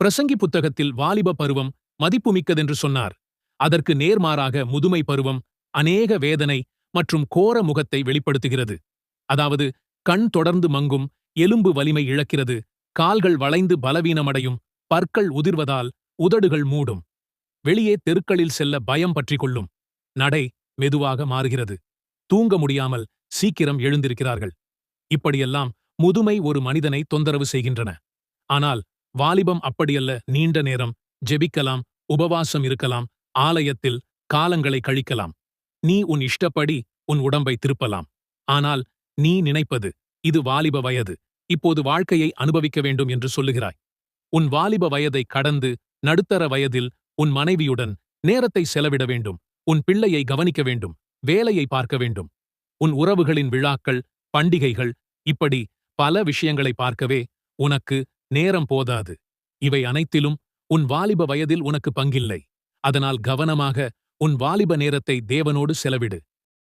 பிரசங்கி புத்தகத்தில் வாலிப பருவம் மதிப்புமிக்கதென்று சொன்னார். அதற்கு நேர்மாறாக முதுமை பருவம் அநேக வேதனை மற்றும் கோர முகத்தை வெளிப்படுத்துகிறது. அதாவது கண் தொடர்ந்து மங்கும் எலும்பு வலிமை இழக்கிறது கால்கள் வளைந்து பலவீனமடையும் பற்கள் உதிர்வதால் உதடுகள் மூடும். வெளியே தெருக்களில் செல்ல பயம் பற்றிக் கொள்ளும். நடை மெதுவாக மாறுகிறது. தூங்க முடியாமல் சீக்கிரம் எழுந்திருக்கிறார்கள். இப்படியெல்லாம் முதுமை ஒரு மனிதனை தொந்தரவு செய்கின்றன. ஆனால் வாலிபம் அப்படியல்ல நீண்ட நேரம் ஜெபிக்கலாம் உபவாசம் இருக்கலாம் ஆலயத்தில் காலங்களை கழிக்கலாம். நீ உன் இஷ்டப்படி உன் உடம்பை திருப்பலாம். ஆனால் நீ நினைப்பது இது வாலிப வயது. இப்போது வாழ்க்கையை அனுபவிக்க வேண்டும் என்று சொல்லுகிறாய். உன் வாலிப வயதை கடந்து நடுத்தர வயதில் உன் மனைவியுடன் நேரத்தை செலவிட வேண்டும். உன் பிள்ளையை கவனிக்க வேண்டும். வேலையை பார்க்க வேண்டும். உன் உறவுகளின் விழாக்கள் பண்டிகைகள் இப்படி பல விஷயங்களை பார்க்கவே உனக்கு நேரம் போதாது. இவை அனைத்திலும் உன் வாலிப வயதில் உனக்கு பங்கில்லை. அதனால் கவனமாக உன் வாலிப நேரத்தை தேவனோடு செலவிடு.